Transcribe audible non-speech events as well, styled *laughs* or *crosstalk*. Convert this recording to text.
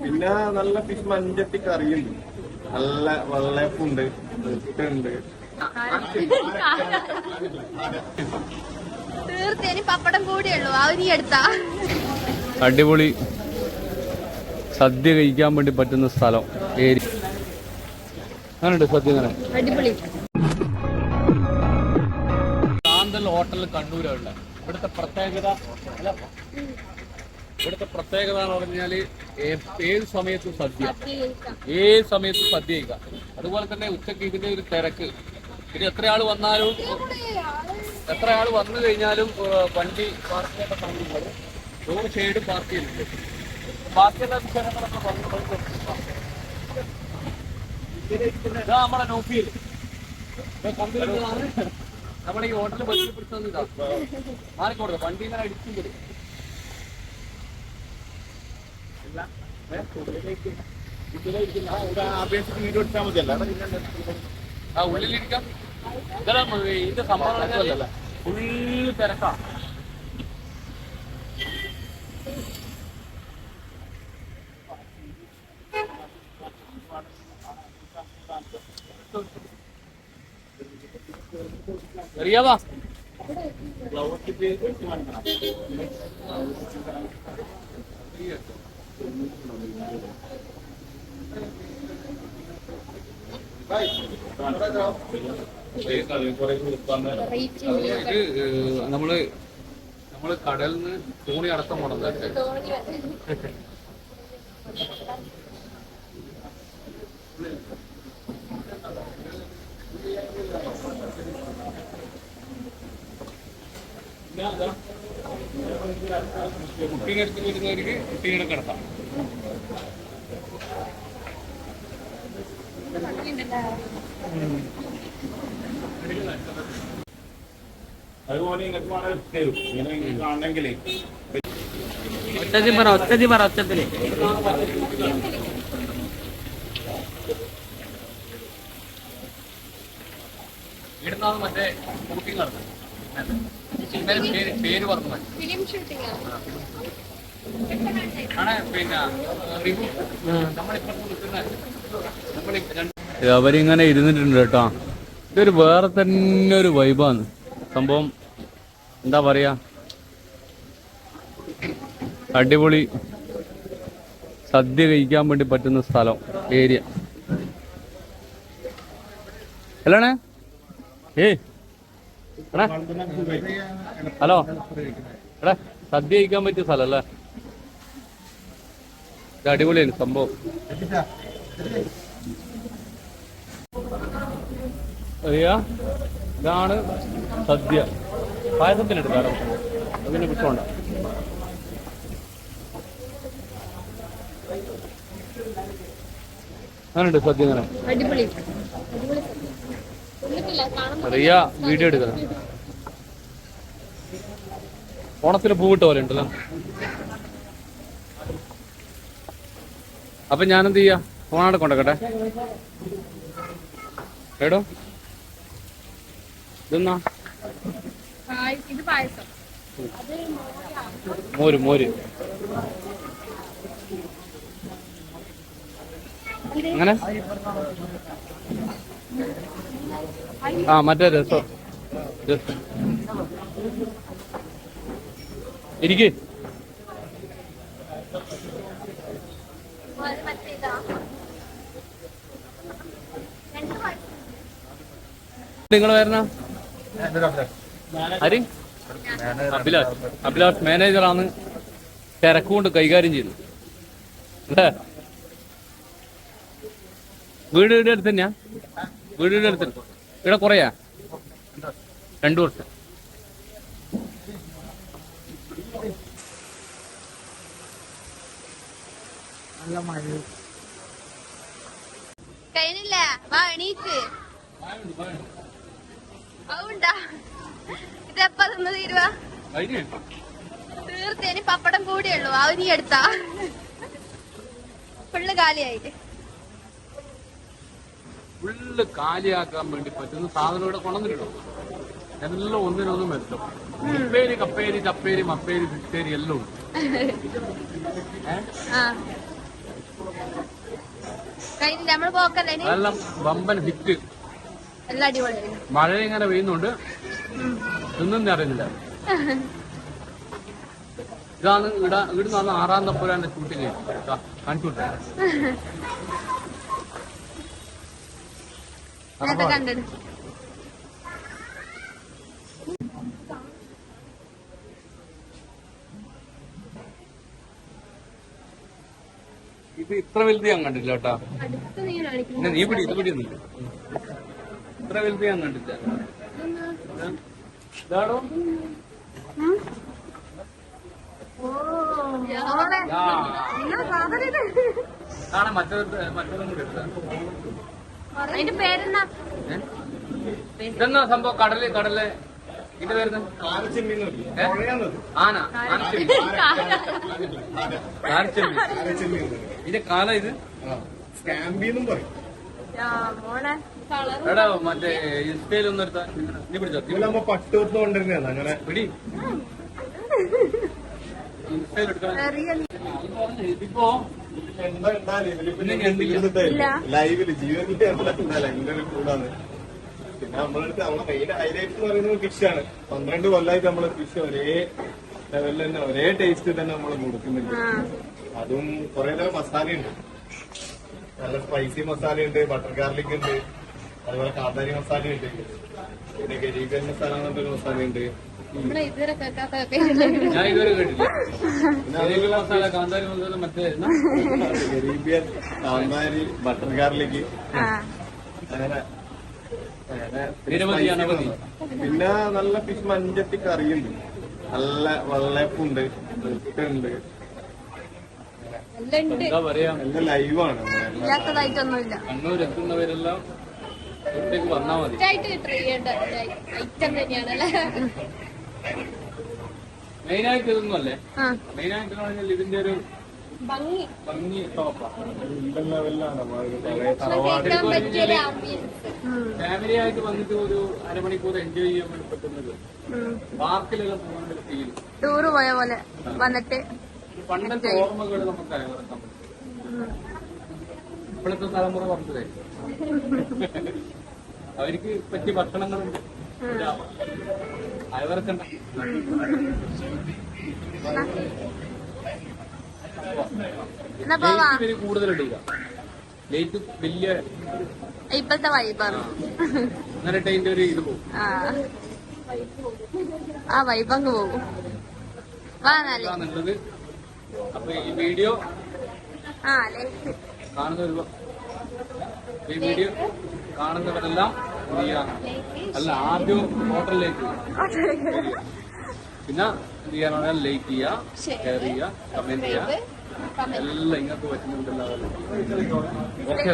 പിന്നെ നല്ല ഫിഷ് മഞ്ചട്ടി കറിയുണ്ട്. നല്ല വെള്ളയപ്പുണ്ട് മുട്ടുണ്ട് തീർച്ചയായും പപ്പടം കൂടിയുള്ളൂ. ആ നീ എടുത്താ. അടിപൊളി. സദ്യ കഴിക്കാൻ വേണ്ടി പറ്റുന്ന സ്ഥലം. ഏരി അങ്ങനെയുണ്ട് സദ്യ അങ്ങനെ അടിപൊളി. കാന്തൽ ഹോട്ടൽ കണ്ണൂരാണ് ഇവിടുത്തെ പ്രത്യേകത അല്ല, ഇവിടുത്തെ പ്രത്യേകത എന്ന് പറഞ്ഞാൽ ഏത് സമയത്തും സദ്യ. ഏത് സമയത്തും സദ്യ ചെയ്യുക അതുപോലെ തന്നെ ഉച്ചയ്ക്ക് ഇതിന്റെ ഒരു തിരക്ക്. പിന്നെ എത്ര ആൾ വന്നാലും എത്ര ആൾ വന്നു കഴിഞ്ഞാലും വണ്ടി പാർക്ക് ചെയ്യേണ്ട സമയങ്ങൾ റോഡ് ഷെയ്ഡ് പാർക്ക് ചെയ്യുന്നുണ്ട് ബാക്കിയുള്ള വിശേഷങ്ങളൊക്കെ നമ്മളെ ഇതാ നമ്മുടെ നോക്കിയിൽ കണ്ടുവരുന്നതാണ് നമ്മുടെ ഈ ഹോട്ടലിൽ ബന്ധപ്പെടുത്തുന്നത് ഇതാ. മാറിക്കോട്ടെ. വണ്ടി ഇങ്ങനെ അടിച്ചു വീഡിയോ ആ ഉള്ളിലിരിക്കാം ഇതെല്ലാം ഇതിന്റെ സംഭവം ഫുള്ള് തിരക്കാ അറിയാവാ ഇത് ഏഹ്, നമ്മൾ നമ്മൾ കടലിൽ നിന്ന് തോണി അടക്കം പോണത് കുക്കിംഗ് എടുത്ത് വരുന്നവർക്ക് കുക്കിങ്ങിനെ കിടത്താം ഒച്ചത്തിൽ പറ ഒറ്റ പറ ഒറ്റത്തിൽ. ഇടുന്നത് മറ്റേ നടത്തും സിനിമയുടെ പേര് പേര് പറഞ്ഞു മതി. ഫിലിം ഷൂട്ടിംഗ് ആണ് പിന്നെ നമ്മളിപ്പോ നിൽക്കുന്ന നമ്മളി അവരിങ്ങനെ ഇരുന്നിട്ടുണ്ട് കേട്ടോ. ഇതൊരു വേറെ തന്നെ ഒരു വൈബാണ് സംഭവം എന്താ പറയാ? അടിപൊളി സദ്യ കഴിക്കാൻ വേണ്ടി പറ്റുന്ന സ്ഥലം ഏരിയ അല്ലാണേ? ഏ ഹലോ. എടാ സദ്യ കഴിക്കാൻ പറ്റിയ സ്ഥലല്ലേ? ഇത് അടിപൊളിയാണ് സംഭവം. അറിയാ? ഇതാണ് സദ്യ. പായസത്തിനുണ്ട് വേറെ അതിനെ വിട്ടുകൊണ്ട അങ്ങനെയുണ്ട് സദ്യ ഇങ്ങനെ. അടിപൊളി. അടിപൊളി എന്നിട്ടില്ല കാണുമ്പോ റിയ വീഡിയോ എടുക്കണം. ഓണത്തിന് പൂവിട്ട പോലെ ഉണ്ടല്ലോ. അപ്പൊ ഞാനെന്ത് ചെയ്യാ? ഫോണാടെ കൊണ്ടക്കട്ടെ. എടോ. ഇതെന്നാ മോര് മോര്. അങ്ങനെ ആ മറ്റേ രസം. രസം. ഇരിക്കേ. നിങ്ങൾ വരണ. ആര്? അഭിലാഷ്. അഭിലാഷ് മാനേജറാണ് തിരക്കുകൊണ്ട് കൈകാര്യം ചെയ്തു അല്ലേ? വീട് വീട് അടുത്ത് തന്നെയാ? വീട് വീട് അടുത്ത് ഇവിടെ കുറയാ? രണ്ടു വർഷം. കഴിഞ്ഞില്ല? വാ എണീക്ക്. അതുണ്ടാ ഇതെപ്പ തിന്ന് തീരുവാ? കഴിഞ്ഞേ പപ്പടം പപ്പടം കൂടിയുള്ളൂ ആ നീ എടുത്താ. ഫുള്ള് കാലിയായിട്ട് ഫുള്ള് കാലിയാക്കാൻ വേണ്ടി പറ്റുന്ന സാധനം ഇവിടെ കൊണ്ടുവന്നിട്ടോ? എല്ലാം ഒന്നിനൊന്നും വരുത്തും ഉപ്പേരി കപ്പേരി ചപ്പേരി മപ്പേരി ചിട്ടേരി എല്ലാം ഉണ്ട്. കഴിഞ്ഞില്ല? നമ്മൾ പോക്കല്ലേ നല്ല ബമ്പൻ വമ്പൻ ഹിറ്റ്. എല്ലാം അടിപൊളിയായിരുന്നു മഴ ഇങ്ങനെ പെയ്യുന്നുണ്ട്. ഇന്നും അറിയുന്നില്ല ഇതാണ് ഇട ഇവിടുന്നാണ് ആറാം തപ്പുരാന്റെ ഷൂട്ടിങ് കണ്ടിട്ട് ഇത് ഇത്ര വലുത് ഞാൻ കണ്ടില്ല കേട്ടാ നീ പിടി ഇത് പിടി ഒന്നുമില്ല ഇത്ര വലുത് ഞാൻ കണ്ടില്ല. ഇതാണോ? ആ. കാണാൻ മറ്റൊരു മറ്റൊന്നും കൂടി അതിന്റെ പേരെന്നാ? ഇതെന്നാ സംഭവം? കടൽ കടൽ. ഇത് വരുന്നത് ആന. ആനച്ചെമ്മീൻ ഇതിന്റെ കാലം ഇത്? സ്കാംബിന്നും പറയും. എടാ മറ്റേ ഇൻസ്റ്റയിലൊന്നും എടുത്താ. നീ പിടിച്ചോ? ഇതിലാകുമ്പോ പട്ടുകൊടുത്ത് കൊണ്ടിരുന്നതാണ് അങ്ങനെ പിടി. ഇൻസ്റ്റയിൽ എടുക്കണം ഇതിപ്പോ എന്താ ഉണ്ടാവില്ല ഇവരിപ്പോ പിന്നെ ഞങ്ങൾ എന്തില്ല? ഇരുന്നിട്ടേ ഇല്ല. ലൈവിൽ ജീവിതത്തിന്റെ ഉണ്ടാവില്ല എന്റെ ഒരു കൂടാണ് പിന്നെ നമ്മളെടുത്ത് നമ്മളെ മെയിൻ ഹൈലൈറ്റ് എന്ന് പറയുന്നത് ഫിഷാണ് പന്ത്രണ്ട് കൊല്ലമായിട്ട് നമ്മൾ ഫിഷ് ഒരേ ലെവലിൽ തന്നെ ഒരേ ടേസ്റ്റ് തന്നെ നമ്മൾ കൊടുക്കുന്നുണ്ട്. അതും കുറെ തരം മസാലയുണ്ട്. നല്ല സ്പൈസി മസാല ഉണ്ട് ബട്ടർ ഗാർലിക് ഉണ്ട് അതുപോലെ കാന്താരി മസാല മസാലയുണ്ട് പിന്നെ ഗരീബൻ മസാല എന്നൊരു മസാല ഉണ്ട്. നമ്മളെ ഇതുവരെ കേൾക്കാത്ത ഞാൻ ഇതുവരെ കേട്ടില്ല മസാല കാന്താരി മസാല മറ്റേ? ഗരീബിയൻ കാന്താരി ബട്ടർ ഗാർലിക് അങ്ങനെ പിന്നെ നല്ല ഫിഷ് മഞ്ചത്തി കറിയുണ്ട്. നല്ല വെള്ളയപ്പുണ്ട് ഉണ്ട് ഉണ്ട് എന്താ പറയാ? എല്ലാം ലൈവാണ്. ഇല്ലാത്തതായിട്ടൊന്നുമില്ല. കണ്ണൂർ എത്തുന്നവരെല്ലാം ഇവിടത്തേക്ക് വന്നാ മതി. ആയിട്ട് ട്രൈ ചെയ്യേണ്ട ഐറ്റം തന്നെയാണല്ലേ മെയിനായിട്ട് ഇതൊന്നും അല്ലേ ആ. പറഞ്ഞാൽ ഇതിന്റെ ഒരു ഭംഗി. ഭംഗി ആംബിയൻസ് ഫാമിലി ആയിട്ട് വന്നിട്ട് ഒരു അരമണിക്കൂർ എൻജോയ് ചെയ്യാൻ വേണ്ടി പറ്റുന്നത്. പാർക്കിലെല്ലാം പോകാൻ ഒരു ഫീൽ ടൂറ് പോയ പോലെ വന്നിട്ട്. പണ്ടത്തെ ഓർമ്മകൾ നമുക്ക് അയവിറക്കാൻ പറ്റും. ഇപ്പോഴത്തെ തലമുറ പറഞ്ഞതേ. അവർക്ക് പറ്റിയ ഭക്ഷണങ്ങളുണ്ട്. പോവാ. ലേറ്റ് ഇടുക. ലേറ്റ് വലിയ ഇപ്പോഴത്തെ വൈബാണ്. എന്നിട്ട് അതിന്റെ ഒരു ഇത് പോകും. ആ. ആ വൈബങ്ങ് പോകും. വാ അതാണുള്ളത് അപ്പൊ ഈ വീഡിയോ ആ ലൈക്ക് കാണുന്ന ഈ വീഡിയോ കാണുന്നവരെല്ലാം അല്ല ആദ്യം ഹോട്ടലിലേക്ക്. *laughs* പിന്നെ എന്ത് ചെയ്യാൻ ലൈക്ക് ചെയ്യുക ഷെയർ ചെയ്യുക കമന്റ് ചെയ്യുക എല്ലാം ഇങ്ങനത്തെ പറ്റുന്നുണ്ടല്ലോ. ഓക്കെ